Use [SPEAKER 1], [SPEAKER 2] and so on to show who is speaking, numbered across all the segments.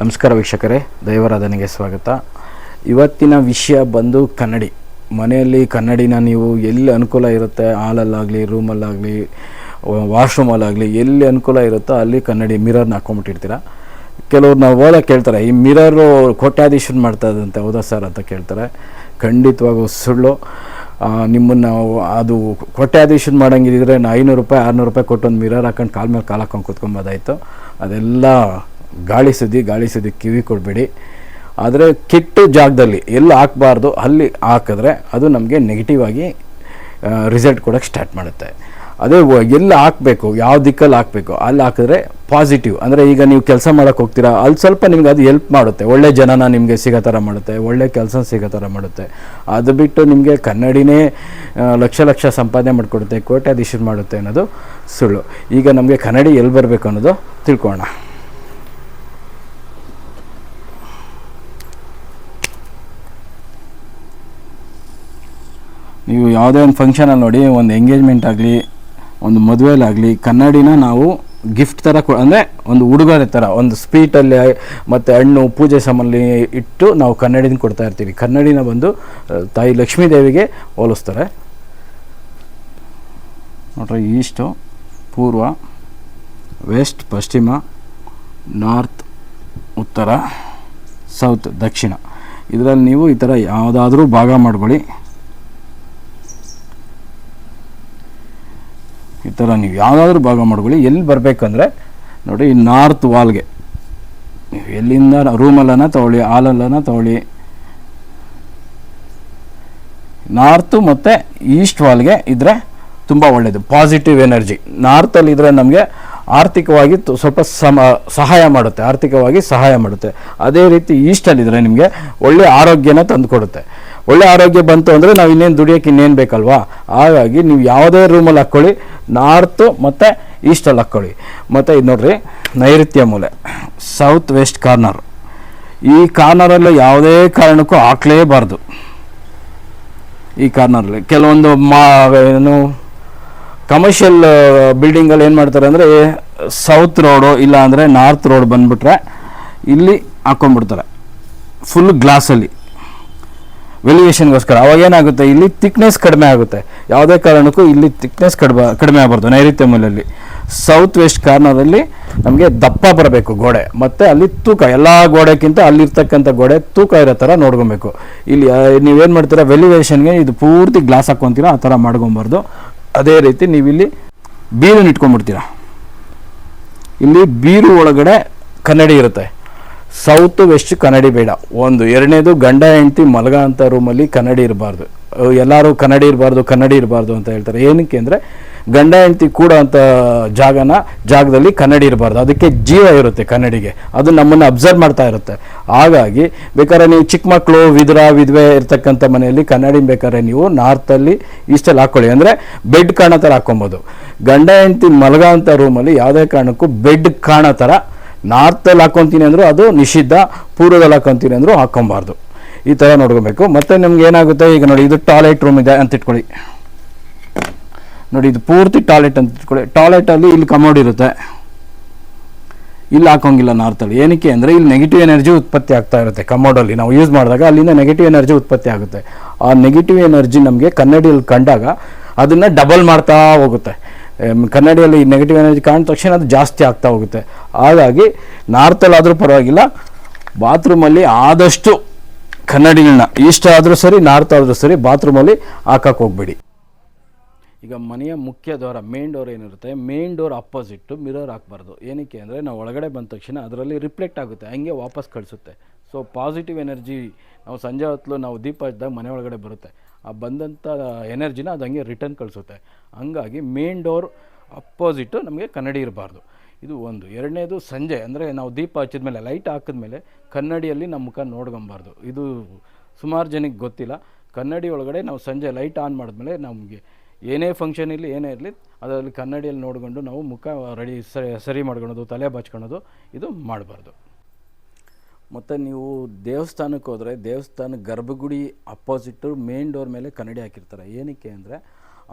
[SPEAKER 1] ನಮಸ್ಕಾರ ವೀಕ್ಷಕರೇ, ದೈವರಾಧನೆಗೆ ಸ್ವಾಗತ. ಇವತ್ತಿನ ವಿಷಯ ಬಂದು ಕನ್ನಡಿ. ಮನೆಯಲ್ಲಿ ಕನ್ನಡಿನ ನೀವು ಎಲ್ಲಿ ಅನುಕೂಲ ಇರುತ್ತೆ? ಹಾಲಲ್ಲಾಗಲಿ, ರೂಮಲ್ಲಾಗಲಿ ವಾಶ್ರೂಮಲ್ಲಾಗಲಿ ಎಲ್ಲಿ ಅನುಕೂಲ ಇರುತ್ತೋ ಅಲ್ಲಿ ಕನ್ನಡಿ ಮಿರರ್ನ ಹಾಕೊಂಬಿಟ್ಟಿರ್ತೀರ? ಕೆಲವ್ರು ನಾವು ಓದೋ ಕೇಳ್ತಾರೆ, ಈ ಮಿರರು ಕೋಟ್ಯಾಧೀಶನ್ ಮಾಡ್ತಾ ಇದ್ದಂತೆ, ಹೌದಾ ಸರ್ ಅಂತ ಕೇಳ್ತಾರೆ. ಖಂಡಿತವಾಗೂ ಸುಳ್ಳು. ನಿಮ್ಮನ್ನು ಅದು ಕೋಟ್ಯಾಧೀಶನ್ ಮಾಡೋಂಗಿದ್ರೆ ನಾ ಐನೂರು ರೂಪಾಯಿ, ಆರುನೂರು ರೂಪಾಯಿ ಕೊಟ್ಟು ಒಂದು ಮಿರರ್ ಹಾಕೊಂಡು ಕಾಲ ಮೇಲೆ ಕಾಲು ಹಾಕೊಂಡು ಕೂತ್ಕೊಂಬೋದಾಯ್ತು. ಅದೆಲ್ಲ ಗಾಳಿ ಸುದ್ದಿ ಗಾಳಿ ಸುದ್ದಿ ಕಿವಿ ಕೊಡಬೇಡಿ. ಆದರೆ ಕೆಟ್ಟ ಜಾಗದಲ್ಲಿ ಎಲ್ಲಿ ಹಾಕಬಾರ್ದು. ಅಲ್ಲಿ ಹಾಕಿದ್ರೆ ಅದು ನಮಗೆ ನೆಗೆಟಿವ್ ಆಗಿ ರಿಸಲ್ಟ್ ಕೊಡೋಕ್ಕೆ ಸ್ಟಾರ್ಟ್ ಮಾಡುತ್ತೆ. ಅದೇ ಎಲ್ಲಿ ಹಾಕಬೇಕು, ಯಾವ ದಿಕ್ಕಲ್ಲಿ ಹಾಕಬೇಕು, ಅಲ್ಲಿ ಹಾಕಿದ್ರೆ ಪಾಸಿಟಿವ್ ಅಂದರೆ ಈಗ ನೀವು ಕೆಲಸ ಮಾಡೋಕ್ಕೆ ಹೋಗ್ತೀರಾ, ಅಲ್ಲಿ ಸ್ವಲ್ಪ ನಿಮ್ಗೆ ಅದು ಹೆಲ್ಪ್ ಮಾಡುತ್ತೆ. ಒಳ್ಳೆ ಜನನ ನಿಮಗೆ ಸಿಗೋ ಥರ ಮಾಡುತ್ತೆ, ಒಳ್ಳೆ ಕೆಲಸ ಸಿಗೋ ಥರ ಮಾಡುತ್ತೆ. ಅದು ಬಿಟ್ಟು ನಿಮಗೆ ಕನ್ನಡಿನೇ ಲಕ್ಷ ಲಕ್ಷ ಸಂಪಾದನೆ ಮಾಡಿಕೊಡುತ್ತೆ, ಕೋಟ್ಯಾಧೀಶರು ಮಾಡುತ್ತೆ ಅನ್ನೋದು ಸುಳ್ಳು. ಈಗ ನಮಗೆ ಕನ್ನಡಿ ಎಲ್ಲಿ ಬರಬೇಕು ಅನ್ನೋದು ತಿಳ್ಕೊಳ್ಳೋಣ. ನೀವು ಯಾವುದೇ ಒಂದು ಫಂಕ್ಷನಲ್ಲಿ ನೋಡಿ, ಒಂದು ಎಂಗೇಜ್ಮೆಂಟ್ ಆಗಲಿ, ಒಂದು ಮದುವೆಯಲ್ಲಾಗಲಿ ಕನ್ನಡಿನ ನಾವು ಗಿಫ್ಟ್ ಥರ ಕೊ, ಅಂದರೆ ಒಂದು ಉಡುಗೊರೆ ಥರ ಒಂದು ಸ್ವೀಟಲ್ಲಿ ಮತ್ತು ಹಣ್ಣು, ಪೂಜೆ ಸಾಮಾನಲ್ಲಿ ಇಟ್ಟು ನಾವು ಕನ್ನಡಿನ ಕೊಡ್ತಾ ಇರ್ತೀವಿ. ಕನ್ನಡಿನ ಬಂದು ತಾಯಿ ಲಕ್ಷ್ಮೀ ದೇವಿಗೆ ಹೋಲಿಸ್ತಾರೆ. ನೋಡ್ರಿ, ಈಸ್ಟು, ಪೂರ್ವ, ವೆಸ್ಟ್, ಪಶ್ಚಿಮ, ನಾರ್ತ್, ಉತ್ತರ, ಸೌತ್, ದಕ್ಷಿಣ. ಇದರಲ್ಲಿ ನೀವು ಈ ಥರ ಯಾವುದಾದ್ರೂ ಭಾಗ ಮಾಡ್ಕೊಳ್ಳಿ. ಥರ ನೀವು ಯಾವುದಾದ್ರೂ ಭಾಗ ಮಾಡ್ಕೊಳ್ಳಿ. ಎಲ್ಲಿ ಬರಬೇಕಂದ್ರೆ, ನೋಡಿ ನಾರ್ತ್ ವಾಲ್ಗೆ ನೀವು ಎಲ್ಲಿಂದ ರೂಮಲ್ಲನ ತಗೊಳ್ಳಿ, ಹಾಲಲ್ಲನ ತಗೊಳ್ಳಿ. ನಾರ್ತು ಮತ್ತು ಈಸ್ಟ್ ವಾಲ್ಗೆ ಇದ್ದರೆ ತುಂಬ ಒಳ್ಳೆಯದು ಪಾಸಿಟಿವ್ ಎನರ್ಜಿ ನಾರ್ತಲ್ಲಿ ಇದ್ದರೆ ನಮಗೆ ಆರ್ಥಿಕವಾಗಿ ಸ್ವಲ್ಪ ಸಮ, ಸಹಾಯ ಮಾಡುತ್ತೆ, ಆರ್ಥಿಕವಾಗಿ ಸಹಾಯ ಮಾಡುತ್ತೆ. ಅದೇ ರೀತಿ ಈಸ್ಟಲ್ಲಿದ್ದರೆ ನಿಮಗೆ ಒಳ್ಳೆಯ ಆರೋಗ್ಯನ ತಂದುಕೊಡುತ್ತೆ. ಒಳ್ಳೆ ಆರೋಗ್ಯ ಬಂತು ಅಂದರೆ ನಾವು ಇನ್ನೇನು ದುಡಿಯೋಕೆ ಇನ್ನೇನು ಬೇಕಲ್ವಾ? ಹಾಗಾಗಿ ನೀವು ಯಾವುದೇ ರೂಮಲ್ಲಿ ಹಾಕ್ಕೊಳ್ಳಿ ನಾರ್ತು ಮತ್ತು ಈಸ್ಟಲ್ಲಿ ಹಾಕ್ಕೊಳ್ಳಿ. ಮತ್ತು ಇದು ನೋಡ್ರಿ, ನೈಋತ್ಯ ಮೂಲೆ ಸೌತ್ ವೆಸ್ಟ್ ಕಾರ್ನರ್ ಈ ಕಾರ್ನರಲ್ಲಿ ಯಾವುದೇ ಕಾರಣಕ್ಕೂ ಹಾಕ್ಲೇಬಾರ್ದು. ಈ ಕಾರ್ನರಲ್ಲಿ ಕೆಲವೊಂದು ಮಾ, ಏನು ಕಮರ್ಷಿಯಲ್ ಬಿಲ್ಡಿಂಗಲ್ಲಿ ಏನು ಮಾಡ್ತಾರೆ ಅಂದರೆ ಸೌತ್ ರೋಡು ಇಲ್ಲ ಅಂದರೆ ನಾರ್ತ್ ರೋಡ್ ಬಂದುಬಿಟ್ರೆ ಇಲ್ಲಿ ಹಾಕ್ಕೊಂಡ್ಬಿಡ್ತಾರೆ ಫುಲ್ ಗ್ಲಾಸಲ್ಲಿ ವೆಲಿವೇಷನ್ಗೋಸ್ಕರ ಅವಾಗ ಏನಾಗುತ್ತೆ? ಇಲ್ಲಿ ತಿಕ್ನೆಸ್ ಕಡಿಮೆ ಆಗುತ್ತೆ. ಯಾವುದೇ ಕಾರಣಕ್ಕೂ ಇಲ್ಲಿ ತಿಕ್ನೆಸ್ ಕಡಿಮೆ ಕಡಿಮೆ ಆಗಬಾರ್ದು ನೈಋತ್ಯ ಮೂಲೆಯಲ್ಲಿ. ಸೌತ್ ವೆಸ್ಟ್ ಕಾರ್ನರಲ್ಲಿ ನಮಗೆ ದಪ್ಪ ಬರಬೇಕು ಗೋಡೆ. ಮತ್ತು ಅಲ್ಲಿ ತೂಕ, ಎಲ್ಲ ಗೋಡೆಕ್ಕಿಂತ ಅಲ್ಲಿರ್ತಕ್ಕಂಥ ಗೋಡೆ ತೂಕ ಇರೋ ಥರ ನೋಡ್ಕೊಬೇಕು. ಇಲ್ಲಿ ನೀವೇನು ಮಾಡ್ತೀರಾ? ವೆಲಿವೇಷನ್ಗೆ ಇದು ಪೂರ್ತಿ ಗ್ಲಾಸ್ ಹಾಕ್ಕೊತೀರ? ಆ ಥರ ಮಾಡ್ಕೊಬಾರ್ದು. ಅದೇ ರೀತಿ ನೀವಿಲ್ಲಿ ಬೀರನ್ನು ಇಟ್ಕೊಂಡ್ಬಿಡ್ತೀರಾ. ಇಲ್ಲಿ ಬೀರು ಒಳಗಡೆ ಕನ್ನಡಿ ಇರುತ್ತೆ. ಸೌತ್ ವೆಸ್ಟ್ ಕನ್ನಡಿ ಬೇಡ. ಒಂದು, ಎರಡನೇದು ಗಂಡ ಹೆಂಡತಿ ಮಲಗ ಅಂತ ರೂಮಲ್ಲಿ ಕನ್ನಡಿ ಇರಬಾರ್ದು. ಎಲ್ಲರೂ ಕನ್ನಡಿ ಇರಬಾರ್ದು ಕನ್ನಡಿ ಇರಬಾರ್ದು ಅಂತ ಹೇಳ್ತಾರೆ. ಏನಕ್ಕೆ ಅಂದರೆ ಗಂಡ ಹೆಂಡತಿ ಕೂಡ ಅಂತ ಜಾಗನ, ಜಾಗದಲ್ಲಿ ಕನ್ನಡಿ ಇರಬಾರ್ದು. ಅದಕ್ಕೆ ಜೀವ ಇರುತ್ತೆ ಕನ್ನಡಿಗೆ. ಅದು ನಮ್ಮನ್ನು ಅಬ್ಸರ್ವ್ ಮಾಡ್ತಾ ಇರುತ್ತೆ. ಹಾಗಾಗಿ ಬೇಕಾದ್ರೆ ನೀವು ಚಿಕ್ಕ ಮಕ್ಕಳು, ವಿಧುರ, ವಿಧವೆ ಇರ್ತಕ್ಕಂಥ ಮನೆಯಲ್ಲಿ ಕನ್ನಡಿ ಬೇಕಾದ್ರೆ ನೀವು ನಾರ್ತಲ್ಲಿ ಈಸ್ಟಲ್ಲಿ ಹಾಕ್ಕೊಳ್ಳಿ ಅಂದರೆ ಬೆಡ್ ಕಾಣೋ ಥರ ಹಾಕ್ಕೊಬೋದು ಗಂಡ ಹೆಂಡತಿ ಮಲಗ ಅಂತ ರೂಮಲ್ಲಿ ಯಾವುದೇ ಕಾರಣಕ್ಕೂ ಬೆಡ್ ಕಾಣೋ ಥರ ನಾರ್ತಲ್ಲಿ ಹಾಕ್ಕೊತೀನಿ ಅಂದರೂ ಅದು ನಿಷಿದ್ಧ, ಪೂರ್ವದಲ್ಲಿ ಹಾಕೊತೀನಿ ಅಂದರೂ ಹಾಕೊಬಾರ್ದು. ಈ ಥರ ನೋಡ್ಕೋಬೇಕು. ಮತ್ತು ನಿಮ್ಗೆ ಏನಾಗುತ್ತೆ? ಈಗ ನೋಡಿ, ಇದು ಟಾಯ್ಲೆಟ್ ರೂಮ್ ಇದೆ ಅಂತ ಇಟ್ಕೊಳ್ಳಿ. ನೋಡಿ, ಇದು ಪೂರ್ತಿ ಟಾಯ್ಲೆಟ್ ಅಂತ ಇಟ್ಕೊಳ್ಳಿ. ಟಾಯ್ಲೆಟಲ್ಲಿ ಇಲ್ಲಿ ಕಮೋಡ್ ಇರುತ್ತೆ. ಇಲ್ಲಿ ಹಾಕೋಂಗಿಲ್ಲ ನಾರ್ತಲ್ಲಿ. ಏನಕ್ಕೆ ಅಂದರೆ ಇಲ್ಲಿ ನೆಗೆಟಿವ್ ಎನರ್ಜಿ ಉತ್ಪತ್ತಿ ಆಗ್ತಾ ಇರುತ್ತೆ ಕಮೋಡಲ್ಲಿ ನಾವು ಯೂಸ್ ಮಾಡಿದಾಗ ಅಲ್ಲಿಂದ ನೆಗೆಟಿವ್ ಎನರ್ಜಿ ಉತ್ಪತ್ತಿ ಆಗುತ್ತೆ. ಆ ನೆಗೆಟಿವ್ ಎನರ್ಜಿ ನಮಗೆ ಕನ್ನಡಿಯಲ್ಲಿ ಕಂಡಾಗ ಅದನ್ನು ಡಬಲ್ ಮಾಡ್ತಾ ಹೋಗುತ್ತೆ. ಕನ್ನಡಿಯಲ್ಲಿ ನೆಗೆಟಿವ್ ಎನರ್ಜಿ ಕಾಣಿದ ತಕ್ಷಣ ಅದು ಜಾಸ್ತಿ ಆಗ್ತಾ ಹೋಗುತ್ತೆ. ಹಾಗಾಗಿ ನಾರ್ತಲ್ಲಿ ಆದರೂ ಪರವಾಗಿಲ್ಲ, ಬಾತ್ರೂಮಲ್ಲಿ ಆದಷ್ಟು ಕನ್ನಡಿಗಳನ್ನ, ಈಸ್ಟ್ ಆದರೂ ಸರಿ, ನಾರ್ತ್ ಆದರೂ ಸರಿ, ಬಾತ್ರೂಮಲ್ಲಿ ಹಾಕಕ್ಕೆ ಹೋಗ್ಬೇಡಿ. ಈಗ ಮನೆಯ ಮುಖ್ಯ ದ್ವಾರ ಮೇನ್ ಡೋರ್ ಏನಿರುತ್ತೆ ಮೇನ್ ಡೋರ್ ಅಪೋಸಿಟ್ಟು ಮಿರರ್ ಹಾಕ್ಬಾರ್ದು. ಏನಕ್ಕೆ ಅಂದರೆ ನಾವು ಒಳಗಡೆ ಬಂದ ತಕ್ಷಣ ಅದರಲ್ಲಿ ರಿಫ್ಲೆಕ್ಟ್ ಆಗುತ್ತೆ, ಹಂಗೆ ವಾಪಸ್ ಕಳಿಸುತ್ತೆ. ಸೊ ಪಾಸಿಟಿವ್ ಎನರ್ಜಿ ನಾವು ಸಂಜೆ ಹೊತ್ತು ನಾವು ದೀಪ ಹಚ್ಚಿದಾಗ ಮನೆ ಒಳಗಡೆ ಬರುತ್ತೆ. ಆ ಬಂದಂಥ ಎನರ್ಜಿನ ಅದು ಹಂಗೆ ರಿಟರ್ನ್ ಕಳಿಸುತ್ತೆ. ಹಂಗಾಗಿ ಮೇನ್ ಡೋರ್ ಅಪೋಸಿಟ್ಟು ನಮಗೆ ಕನ್ನಡಿ ಇರಬಾರ್ದು. ಇದು ಒಂದು. ಎರಡನೇದು ಸಂಜೆ, ಅಂದರೆ ನಾವು ದೀಪ ಹಚ್ಚಿದ ಮೇಲೆ ಲೈಟ್ ಹಾಕಿದ್ಮೇಲೆ ಕನ್ನಡಿಯಲ್ಲಿ ನಮ್ಮ ಮುಖ ನೋಡ್ಕೊಬಾರ್ದು. ಇದು ಸುಮಾರು ಜನಕ್ಕೆ ಗೊತ್ತಿಲ್ಲ. ಕನ್ನಡಿ ಒಳಗಡೆ ನಾವು ಸಂಜೆ ಲೈಟ್ ಆನ್ ಮಾಡಿದ್ಮೇಲೆ ನಮಗೆ ಏನೇ ಫಂಕ್ಷನ್ ಇರಲಿ, ಏನೇ ಇರಲಿ, ಅದರಲ್ಲಿ ಕನ್ನಡಿಯಲ್ಲಿ ನೋಡಿಕೊಂಡು ನಾವು ಮುಖ ರೆಡಿ ಸರಿ ಸರಿ ಮಾಡ್ಕೊಳೋದು ತಲೆ ಬಾಚ್ಕೊಳೋದು ಇದು ಮಾಡಬಾರ್ದು. ಮತ್ತು ನೀವು ದೇವಸ್ಥಾನಕ್ಕೆ ಹೋದರೆ ದೇವಸ್ಥಾನ ಗರ್ಭಗುಡಿ ಅಪೋಸಿಟ್ಟು ಮೇನ್ ಡೋರ್ ಮೇಲೆ ಕನ್ನಡಿ ಹಾಕಿರ್ತಾರೆ. ಏನಕ್ಕೆ ಅಂದರೆ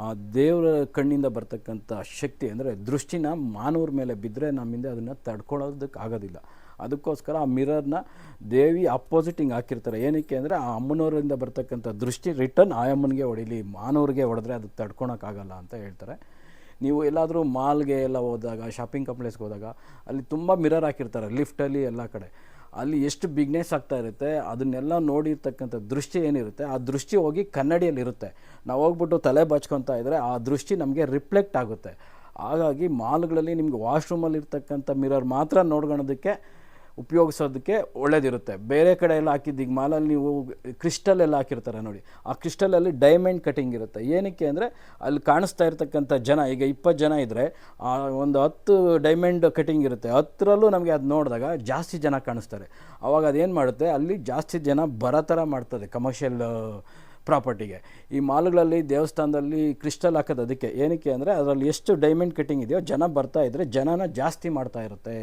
[SPEAKER 1] ಆ ದೇವರ ಕಣ್ಣಿಂದ ಬರ್ತಕ್ಕಂಥ ಶಕ್ತಿ ಅಂದರೆ ದೃಷ್ಟಿನ ಮಾನವರ ಮೇಲೆ ಬಿದ್ದರೆ ನಮ್ಮಿಂದ ಅದನ್ನು ತಡ್ಕೊಳ್ಳೋದಕ್ಕೆ ಆಗೋದಿಲ್ಲ. ಅದಕ್ಕೋಸ್ಕರ ಆ ಮಿರರ್ನ ದೇವಿ ಅಪೋಸಿಟ್ ಹಿಂಗೆ ಹಾಕಿರ್ತಾರೆ. ಏನಕ್ಕೆ ಅಂದರೆ ಆ ಅಮ್ಮನವರಿಂದ ಬರ್ತಕ್ಕಂಥ ದೃಷ್ಟಿ ರಿಟರ್ನ್ ಆ ಅಮ್ಮನಿಗೆ ಹೊಡಿಲಿ, ಮಾನವರಿಗೆ ಹೊಡೆದ್ರೆ ಅದು ತಡ್ಕೊಳಕ್ಕಾಗಲ್ಲ ಅಂತ ಹೇಳ್ತಾರೆ. ನೀವು ಎಲ್ಲಾದರೂ ಮಾಲ್ಗೆ ಎಲ್ಲ ಹೋದಾಗ ಶಾಪಿಂಗ್ ಕಾಂಪ್ಲೆಕ್ಸ್ಗೆ ಹೋದಾಗ, ಅಲ್ಲಿ ತುಂಬ ಮಿರರ್ ಹಾಕಿರ್ತಾರೆ ಲಿಫ್ಟಲ್ಲಿ ಎಲ್ಲ ಕಡೆ. ಅಲ್ಲಿ ಎಷ್ಟು ಬಿಗ್ನೆಸ್ ಆಗ್ತಾ ಇರುತ್ತೆ, ಅದನ್ನೆಲ್ಲ ನೋಡಿರ್ತಕ್ಕಂಥ ದೃಷ್ಟಿ ಏನಿರುತ್ತೆ, ಆ ದೃಷ್ಟಿ ಹೋಗಿ ಕನ್ನಡಿಯಲ್ಲಿ ಇರುತ್ತೆ. ನಾವು ಹೋಗ್ಬಿಟ್ಟು ತಲೆ ಬಾಚ್ಕೊತಾ ಇದ್ದರೆ ಆ ದೃಷ್ಟಿ ನಮಗೆ ರಿಫ್ಲೆಕ್ಟ್ ಆಗುತ್ತೆ. ಹಾಗಾಗಿ ಮಾಲ್ಗಳಲ್ಲಿ ನಿಮ್ಗೆ ವಾಶ್ರೂಮಲ್ಲಿ ಇರ್ತಕ್ಕಂಥ ಮಿರರ್ ಮಾತ್ರ ನೋಡ್ಕೊಳೋದಕ್ಕೆ ಉಪಯೋಗಿಸೋದಕ್ಕೆ ಒಳ್ಳೇದಿರುತ್ತೆ. ಬೇರೆ ಕಡೆ ಎಲ್ಲ ಹಾಕಿದ್ದು, ಈಗ ಮಾಲಲ್ಲಿ ನೀವು ಕ್ರಿಸ್ಟಲ್ ಎಲ್ಲ ಹಾಕಿರ್ತಾರೆ ನೋಡಿ. ಆ ಕ್ರಿಸ್ಟಲಲ್ಲಿ ಡೈಮಂಡ್ ಕಟಿಂಗ್ ಇರುತ್ತೆ. ಏನಕ್ಕೆ ಅಂದರೆ, ಅಲ್ಲಿ ಕಾಣಿಸ್ತಾ ಇರ್ತಕ್ಕಂಥ ಜನ, ಈಗ ಇಪ್ಪತ್ತು ಜನ ಇದ್ದರೆ ಒಂದು ಹತ್ತು ಡೈಮಂಡ್ ಕಟಿಂಗ್ ಇರುತ್ತೆ. ಹತ್ತರಲ್ಲೂ ನಮಗೆ ಅದು ನೋಡಿದಾಗ ಜಾಸ್ತಿ ಜನ ಕಾಣಿಸ್ತಾರೆ. ಅವಾಗ ಅದೇನು ಮಾಡುತ್ತೆ? ಅಲ್ಲಿ ಜಾಸ್ತಿ ಜನ ಬರೋ ಥರ ಮಾಡ್ತದೆ ಕಮರ್ಷಿಯಲ್ ಪ್ರಾಪರ್ಟಿಗೆ ಈ ಮಾಲ್ಗಳಲ್ಲಿ, ದೇವಸ್ಥಾನದಲ್ಲಿ ಕ್ರಿಸ್ಟಲ್ ಹಾಕೋದು ಅದಕ್ಕೆ. ಏನಕ್ಕೆ ಅಂದರೆ, ಅದರಲ್ಲಿ ಎಷ್ಟು ಡೈಮಂಡ್ ಕಟಿಂಗ್ ಇದೆಯೋ, ಜನ ಬರ್ತಾ ಇದ್ದರೆ ಜನನ ಜಾಸ್ತಿ ಮಾಡ್ತಾ ಇರುತ್ತೆ.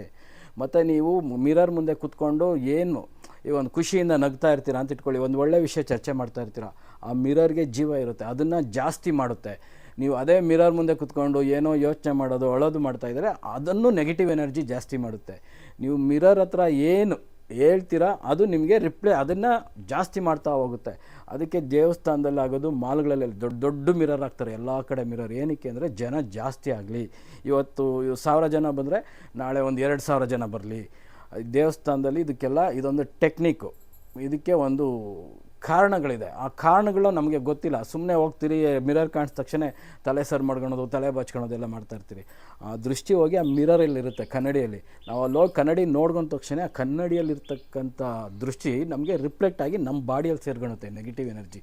[SPEAKER 1] ಮತ್ತು ನೀವು ಮಿರರ್ ಮುಂದೆ ಕೂತ್ಕೊಂಡು ಏನು ಈ ಒಂದು ಖುಷಿಯಿಂದ ನಗ್ತಾ ಇರ್ತೀರಾ ಅಂತ ಇಟ್ಕೊಳ್ಳಿ. ಒಂದು ಒಳ್ಳೆಯ ವಿಷಯ ಚರ್ಚೆ ಮಾಡ್ತಾ ಇರ್ತೀರಾ. ಆ ಮಿರರ್ಗೆ ಜೀವ ಇರುತ್ತೆ. ಅದನ್ನು ಜಾಸ್ತಿ ಮಾಡುತ್ತೆ. ನೀವು ಅದೇ ಮಿರರ್ ಮುಂದೆ ಕುತ್ಕೊಂಡು ಏನೋ ಯೋಚನೆ ಮಾಡೋದು, ಅಳೋದು ಮಾಡ್ತಾ ಇದ್ದರೆ ಅದನ್ನು ನೆಗೆಟಿವ್ ಎನರ್ಜಿ ಜಾಸ್ತಿ ಮಾಡುತ್ತೆ. ನೀವು ಮಿರರ್ ಹತ್ರ ಏನು ಹೇಳ್ತೀರಾ? ಅದು ನಿಮಗೆ ರಿಪ್ಲೈ ಅದನ್ನು ಜಾಸ್ತಿ ಮಾಡ್ತಾ ಹೋಗುತ್ತೆ. ಅದಕ್ಕೆ ದೇವಸ್ಥಾನದಲ್ಲಿ ಆಗೋದು ಮಾಲ್ಗಳಲ್ಲಿ ದೊಡ್ಡ ದೊಡ್ಡ ಮಿರರ್ ಹಾಕ್ತಾರೆ. ಎಲ್ಲ ಕಡೆ ಮಿರರ್ ಏನಕ್ಕೆ ಅಂದರೆ ಜನ ಜಾಸ್ತಿ ಆಗಲಿ. ಇವತ್ತು ಇವ್ ಸಾವಿರ ಜನ ಬಂದರೆ ನಾಳೆ ಒಂದು ಎರಡು ಸಾವಿರ ಜನ ಬರಲಿ. ದೇವಸ್ಥಾನದಲ್ಲಿ ಇದಕ್ಕೆಲ್ಲ ಇದೊಂದು ಟೆಕ್ನಿಕ್ಕು ಇದಕ್ಕೆ ಒಂದು ಕಾರಣಗಳಿದೆ. ಆ ಕಾರಣಗಳು ನಮಗೆ ಗೊತ್ತಿಲ್ಲ. ಸುಮ್ಮನೆ ಹೋಗ್ತೀರಿ ಮಿರರ್ ಕಾಣಿಸಿದ ತಕ್ಷಣ ತಲೆ ಸರ್ ಮಾಡ್ಕೊಳೋದು, ತಲೆ ಬಚ್ಕೊಳೋದು ಎಲ್ಲ ಮಾಡ್ತಾ ಇರ್ತೀರಿ. ಆ ದೃಷ್ಟಿ ಹೋಗಿ ಆ ಮಿರರಲ್ಲಿರುತ್ತೆ ಕನ್ನಡಿಯಲ್ಲಿ. ನಾವು ಅಲ್ಲಿ ಹೋಗಿ ಕನ್ನಡಿ ನೋಡ್ಕೊಂಡ ತಕ್ಷಣ ಆ ಕನ್ನಡಿಯಲ್ಲಿರ್ತಕ್ಕಂಥ ದೃಷ್ಟಿ ನಮಗೆ ರಿಫ್ಲೆಕ್ಟ್ ಆಗಿ ನಮ್ಮ ಬಾಡಿಯಲ್ಲಿ ಸೇರ್ಕೊಳುತ್ತೆ ನೆಗೆಟಿವ್ ಎನರ್ಜಿ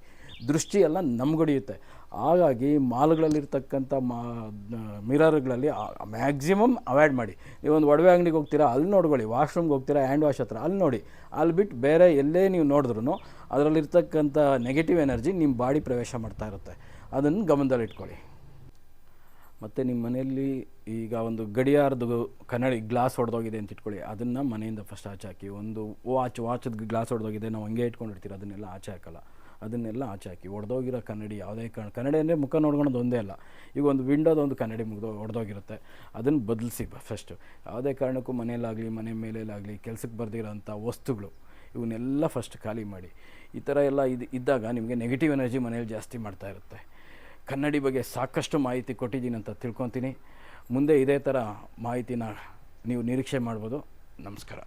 [SPEAKER 1] ದೃಷ್ಟಿ ಎಲ್ಲ ನಮ್ಗೊಡಿಯುತ್ತೆ ಹಾಗಾಗಿ ಮಾಲ್ಗಳಲ್ಲಿರ್ತಕ್ಕಂಥ ಮಾ ಮಿರರ್ಗಳಲ್ಲಿ ಮ್ಯಾಕ್ಸಿಮಮ್ ಅವಾಯ್ಡ್ ಮಾಡಿ. ನೀವೊಂದು ಒಡವೆ ಅಂಗಡಿಗೆ ಹೋಗ್ತೀರಾ, ಅಲ್ಲಿ ನೋಡ್ಕೊಳ್ಳಿ. ವಾಶ್ರೂಮ್ಗೆ ಹೋಗ್ತೀರಾ, ಹ್ಯಾಂಡ್ ವಾಶ್ ಹತ್ರ, ಅಲ್ಲಿ ನೋಡಿ. ಅಲ್ಲಿ ಬಿಟ್ಟು ಬೇರೆ ಎಲ್ಲೇ ನೀವು ನೋಡಿದ್ರೂ ಅದರಲ್ಲಿರ್ತಕ್ಕಂಥ ನೆಗೆಟಿವ್ ಎನರ್ಜಿ ನಿಮ್ಮ ಬಾಡಿ ಪ್ರವೇಶ ಮಾಡ್ತಾ ಇರುತ್ತೆ. ಅದನ್ನು ಗಮನದಲ್ಲಿಟ್ಕೊಳ್ಳಿ ಮತ್ತು ನಿಮ್ಮ ಮನೆಯಲ್ಲಿ ಈಗ ಒಂದು ಗಡಿಯಾರದ ಕನ್ನಡಿ ಗ್ಲಾಸ್ ಹೊಡೆದೋಗಿದೆ ಅಂತ ಇಟ್ಕೊಳ್ಳಿ. ಅದನ್ನು ಮನೆಯಿಂದ ಫಸ್ಟ್ ಆಚೆ ಹಾಕಿ. ಒಂದು ವಾಚ್ ವಾಚದ ಗ್ಲಾಸ್ ಹೊಡೆದೋಗಿದೆ ನಾವು ಹಂಗೆ ಇಟ್ಕೊಂಡಿರ್ತೀರ, ಅದನ್ನೆಲ್ಲ ಆಚೆ ಹಾಕಲ್ಲ. ಅದನ್ನೆಲ್ಲ ಆಚೆ ಹಾಕಿ ಒಡೆದೋಗಿರೋ ಕನ್ನಡಿ ಯಾವುದೇ ಕಾರಣ, ಕನ್ನಡಿ ಅಂದರೆ ಮುಖ ನೋಡ್ಕೊಳೋದು ಒಂದೇ ಅಲ್ಲ, ಈಗ ಒಂದು ವಿಂಡೋದ ಒಂದು ಕನ್ನಡಿ ಮುಗ್ದು ಒಡೆದೋಗಿರುತ್ತೆ, ಅದನ್ನು ಬದಲಿಸಿ ಫಸ್ಟು ಯಾವುದೇ ಕಾರಣಕ್ಕೂ ಮನೆಯಲ್ಲಾಗಲಿ, ಮನೆ ಮೇಲೇಲಾಗಲಿ ಕೆಲಸಕ್ಕೆ ಬರ್ದಿರೋಂಥ ವಸ್ತುಗಳು, ಇವನ್ನೆಲ್ಲ ಫಸ್ಟ್ ಖಾಲಿ ಮಾಡಿ. ಈ ಥರ ಎಲ್ಲ ಇದು, ಇದ್ದಾಗ ನಿಮಗೆ ನೆಗೆಟಿವ್ ಎನರ್ಜಿ ಮನೇಲಿ ಜಾಸ್ತಿ ಮಾಡ್ತಾ ಇರುತ್ತೆ. ಕನ್ನಡಿ ಬಗ್ಗೆ ಸಾಕಷ್ಟು ಮಾಹಿತಿ ಕೊಟ್ಟಿದ್ದೀನಿ ಅಂತ ತಿಳ್ಕೊತೀನಿ. ಮುಂದೆ ಇದೇ ಥರ ಮಾಹಿತಿನ ನೀವು ನಿರೀಕ್ಷೆ ಮಾಡ್ಬೋದು. ನಮಸ್ಕಾರ.